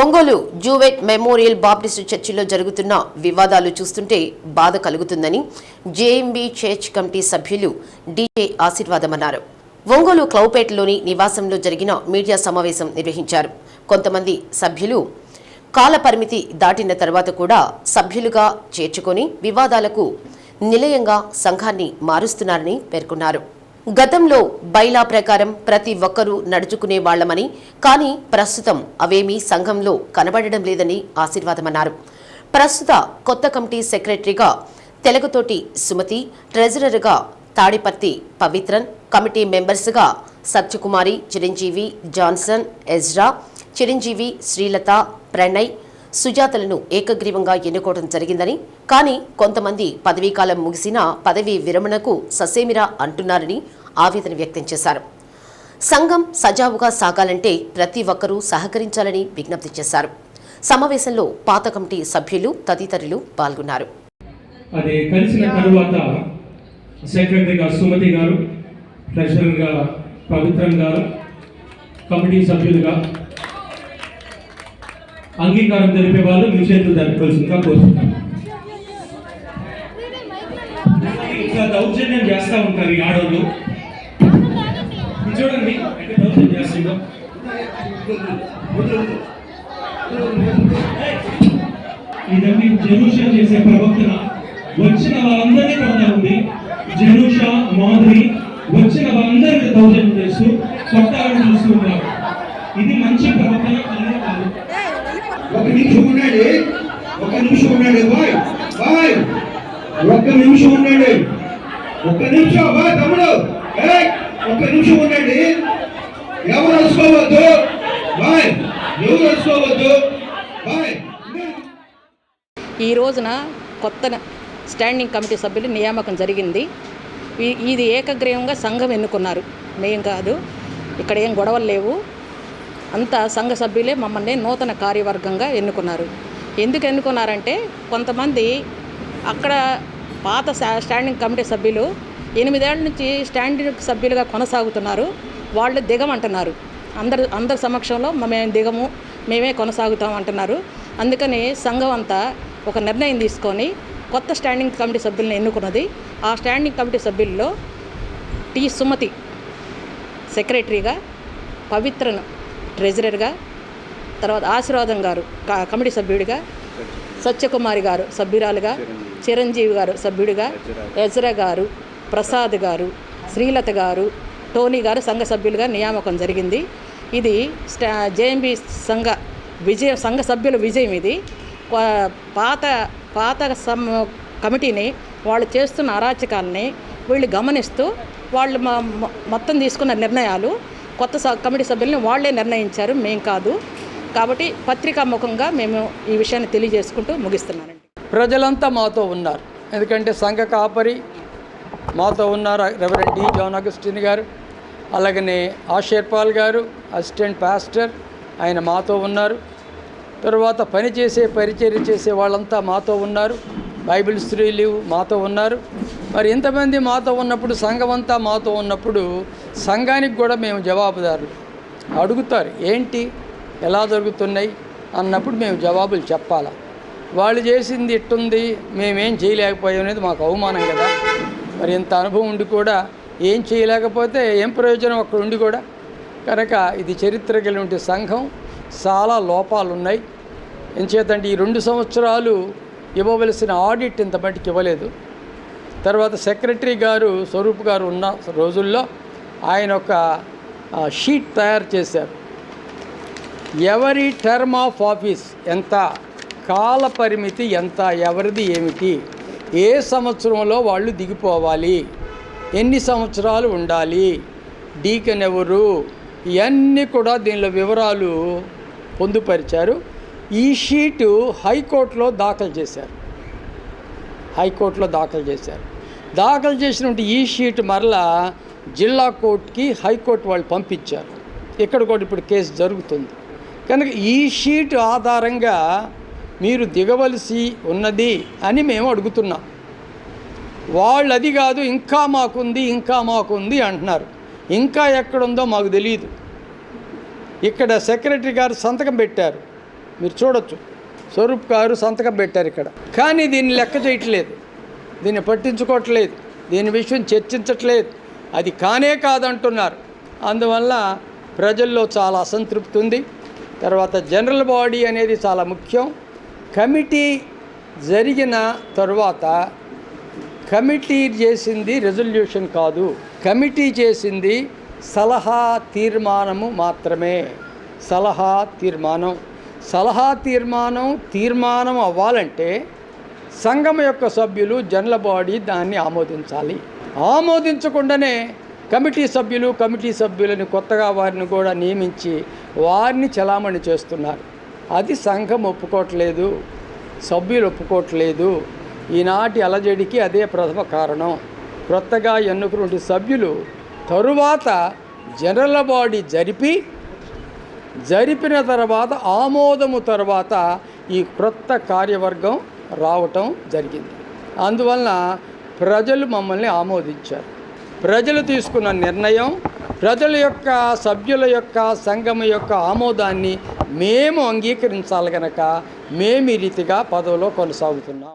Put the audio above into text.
Ongole జూవెట్ memorial Baptist చర్చిలో జరుగుతున్న వివాదాలు చూస్తుంటే బాధ కలుగుతుందని జేఎంబీ చర్చ్ కమిటీ సభ్యులు డీజే ఆశీర్వాదమన్నారు. ఒంగోలు క్లౌపేటలోని నివాసంలో జరిగిన మీడియా సమావేశం నిర్వహించారు. కొంతమంది సభ్యులు కాలపరిమితి దాటిన తర్వాత కూడా సభ్యులుగా చేర్చుకొని వివాదాలకు నిలయంగా సంఘాన్ని మారుస్తున్నారని పేర్కొన్నారు. గతంలో బైలా ప్రకారం ప్రతి ఒక్కరూ నడుచుకునే వాళ్ళమని కానీ ప్రస్తుతం అవేమీ సంఘంలో కనబడడం లేదని ఆశీర్వాదమన్నారు. ప్రస్తుత కొత్త కమిటీ సెక్రటరీగా తెలుగుతోటి సుమతి ట్రెజరర్గా తాడిపర్తి పవిత్రన్ కమిటీ మెంబర్స్గా సత్యకుమారి చిరంజీవి జాన్సన్ ఎజ్రా చిరంజీవి శ్రీలత ప్రణయ్ సుజాతలను ఏకగ్రీవంగా ఎన్నుకోవడం జరిగిందని కానీ కొంతమంది పదవీకాలం ముగిసినా పదవీ విరమణకు ససేమిరా అంటున్నారని ఆవేదన వ్యక్తం చేశారు. సంఘం సజావుగా సాగాలంటే ప్రతి ఒక్కరూ సహకరించాలని విజ్ఞప్తి చేశారు. సమావేశంలో పాత కమిటీ సభ్యులు తదితరులు పాల్గొన్నారు. అది కలిసిన తరువాత సెక్రటరీగా సుమతి గారు ట్రెజరర్గా పవిత్రన్ గారు కమిటీ సభ్యులుగా అంగీకారం తెలిపే వాళ్ళు మీ చేతులు జరపవలసిందిగా కోరుతున్నాను. ఇంకా దౌర్జన్యం చేస్తూ ఉంటారు ఈ ఆడోళ్ళు. ఇది చూడండి. ఎక్కడ దౌర్జన్యం చేస్తుందో ఇదన్నీ జనుష చేసే ప్రవక్తన వచ్చిన వాళ్ళందరినీ కొడతా ఉంది. జనుష మాధురి వచ్చిన వాళ్ళందరినీ దౌర్జన్యం చేస్తూ కొట్టాలని చూస్తూ ఉన్నారు. ఇది మంచి ప్రవర్తన కానే కాదు. ఒక నిమిషం ఉన్నాడు ఒక నిమిషం ఉన్నాడు బాయ్. బాయ్. ఒక్క నిమిషం ఉన్నాడు ఒక్క నిమిషం. బాయ్ తమ్ముడు. ఒక్క నిమిషం ఉండండి. ఎవరు అలసిపోవద్దు బాయ్. ఎవరు అలసిపోవద్దు బాయ్. ఈ రోజున కొత్త స్టాండింగ్ కమిటీ సభ్యులు నియామకం జరిగింది. ఇది ఏకగ్రీవంగా సంఘం ఎన్నుకున్నారు. మేం కాదు ఇక్కడ ఏం గొడవలు లేవు. అంతా సంఘ సభ్యులే మమ్మల్ని నూతన కార్యవర్గంగా ఎన్నుకున్నారు. ఎందుకు ఎన్నుకున్నారంటే కొంతమంది అక్కడ పాత స్టా- స్టాండింగ్ కమిటీ సభ్యులు ఎనిమిదేళ్ళ నుంచి స్టాండింగ్ సభ్యులుగా కొనసాగుతున్నారు. వాళ్ళు దిగమంటున్నారు. అందరు అందరి సమక్షంలో మేము దిగము మేమే కొనసాగుతాం అంటున్నారు. అందుకని సంఘం అంతా ఒక నిర్ణయం తీసుకొని కొత్త స్టాండింగ్ కమిటీ సభ్యులను ఎన్నుకున్నది. ఆ స్టాండింగ్ కమిటీ సభ్యుల్లో టి సుమతి సెక్రటరీగా పవిత్రను ట్రెజరర్గా తర్వాత ఆశీర్వాదం గారు కమిటీ సభ్యుడిగా సత్యకుమారి గారు సభ్యురాలుగా చిరంజీవి. గారు సభ్యుడిగా ఎజ్రా గారు ప్రసాద్ గారు శ్రీలత గారు టోనీ గారు సంఘ సభ్యులుగా నియామకం జరిగింది. ఇది స్టా జేఎంబి సంఘ విజయ సంఘ సభ్యుల విజయం ఇది. పాత పాత సమ్ కమిటీని వాళ్ళు చేస్తున్న అరాచకాలని వీళ్ళు గమనిస్తూ వాళ్ళు మొత్తం తీసుకున్న నిర్ణయాలు కొత్త స- కమిటీ సభ్యుల్ని వాళ్ళే నిర్ణయించారు. మేం కాదు. కాబట్టి పత్రికా ముఖంగా మేము ఈ విషయాన్ని తెలియజేసుకుంటూ ముగిస్తున్నానండి. ప్రజలంతా మాతో ఉన్నారు. ఎందుకంటే సంఘ కాపరి మాతో ఉన్నారు రెవరెండ్ డి. జాన్ అగస్టిన్ గారు అలాగనే ఆషేర్పాల్ గారు అసిస్టెంట్ పాస్టర్ ఆయన మాతో ఉన్నారు. తర్వాత పనిచేసే పరిచర్య చేసే వాళ్ళంతా మాతో ఉన్నారు. బైబిల్ స్త్రీలు మాతో ఉన్నారు. మరి ఇంతమంది మాతో ఉన్నప్పుడు సంఘం అంతా మాతో ఉన్నప్పుడు సంఘానికి కూడా మేము జవాబుదారులు. అడుగుతారు ఏంటి? ఎలా జరుగుతున్నాయి అన్నప్పుడు మేము జవాబులు చెప్పాలా. వాళ్ళు చేసింది ఇట్టుంది మేమేం చేయలేకపోయాం అనేది మాకు అవమానం కదా. మరి ఇంత అనుభవం ఉండి కూడా ఏం చేయలేకపోతే ఏం ప్రయోజనం అక్కడ ఉండి కూడా? కనుక ఇది చరిత్ర కలిగిన సంఘం. చాలా లోపాలు ఉన్నాయి. ఎంచేతంటే ఈ రెండు సంవత్సరాలు ఇవ్వవలసిన ఆడిట్ ఇంత మటుకు ఇవ్వలేదు. తర్వాత సెక్రటరీ గారు స్వరూప్ గారు ఉన్న రోజుల్లో ఆయన ఒక షీట్ తయారు చేశారు. ఎవరి టర్మ్ ఆఫ్ ఆఫీస్ ఎంత? కాల పరిమితి ఎంత? ఎవరిది ఏమిటి? ఏ సంవత్సరంలో వాళ్ళు దిగిపోవాలి? ఎన్ని సంవత్సరాలు ఉండాలి? డీకన్ ఎవరు? ఇవన్నీ కూడా దీనిలో వివరాలు పొందుపరిచారు. ఈ షీటు హైకోర్టులో దాఖలు చేశారు. హైకోర్టులో దాఖలు చేశారు. దాఖలు చేసినటువంటి ఈ షీట్ మరలా జిల్లా కోర్టుకి హైకోర్టు వాళ్ళు పంపించారు. ఇక్కడ కూడా ఇప్పుడు కేసు జరుగుతుంది. కనుక ఈ షీట్ ఆధారంగా మీరు దిగవలసి ఉన్నది అని మేము అడుగుతున్నాం. వాళ్ళు అది కాదు ఇంకా మాకుంది ఇంకా మాకుంది అంటున్నారు. ఇంకా ఎక్కడుందో మాకు తెలియదు ఇక్కడ సెక్రటరీ గారు సంతకం పెట్టారు. మీరు చూడొచ్చు. స్వరూప్ గారు సంతకం పెట్టారు ఇక్కడ. కానీ దీన్ని లెక్క చేయట్లేదు. దీన్ని పట్టించుకోవట్లేదు. దీని విషయం చర్చించట్లేదు. అది కానే కాదంటున్నారు. అందువల్ల ప్రజల్లో చాలా అసంతృప్తి ఉంది. తర్వాత జనరల్ బాడీ అనేది చాలా ముఖ్యం. కమిటీ జరిగిన తర్వాత కమిటీ చేసింది రెజల్యూషన్ కాదు. కమిటీ చేసింది సలహా తీర్మానము మాత్రమే. సలహా తీర్మానం. సలహా తీర్మానం తీర్మానం అవ్వాలంటే సంఘం యొక్క సభ్యులు జనరల్ బాడీ దాన్ని ఆమోదించాలి. ఆమోదించకుండానే కమిటీ సభ్యులు కమిటీ సభ్యులని కొత్తగా వారిని కూడా నియమించి వారిని చలామణి చేస్తున్నారు. అది సంఘం ఒప్పుకోవట్లేదు సభ్యులు ఒప్పుకోవట్లేదు. ఈనాటి అలజడికి అదే ప్రథమ కారణం. క్రొత్తగా ఎన్నుకున్న సభ్యులు తరువాత జనరల్ బాడీ జరిపి జరిపిన తర్వాత ఆమోదము తర్వాత ఈ క్రొత్త కార్యవర్గం రావటం జరిగింది. అందువలన ప్రజలు మమ్మల్ని ఆమోదించారు. ప్రజలు తీసుకున్న నిర్ణయం ప్రజల యొక్క సభ్యుల యొక్క సంఘం యొక్క ఆమోదాన్ని మేము అంగీకరించాలి కనుక మేము ఈ రీతిగా పదవిలో కొనసాగుతున్నాం.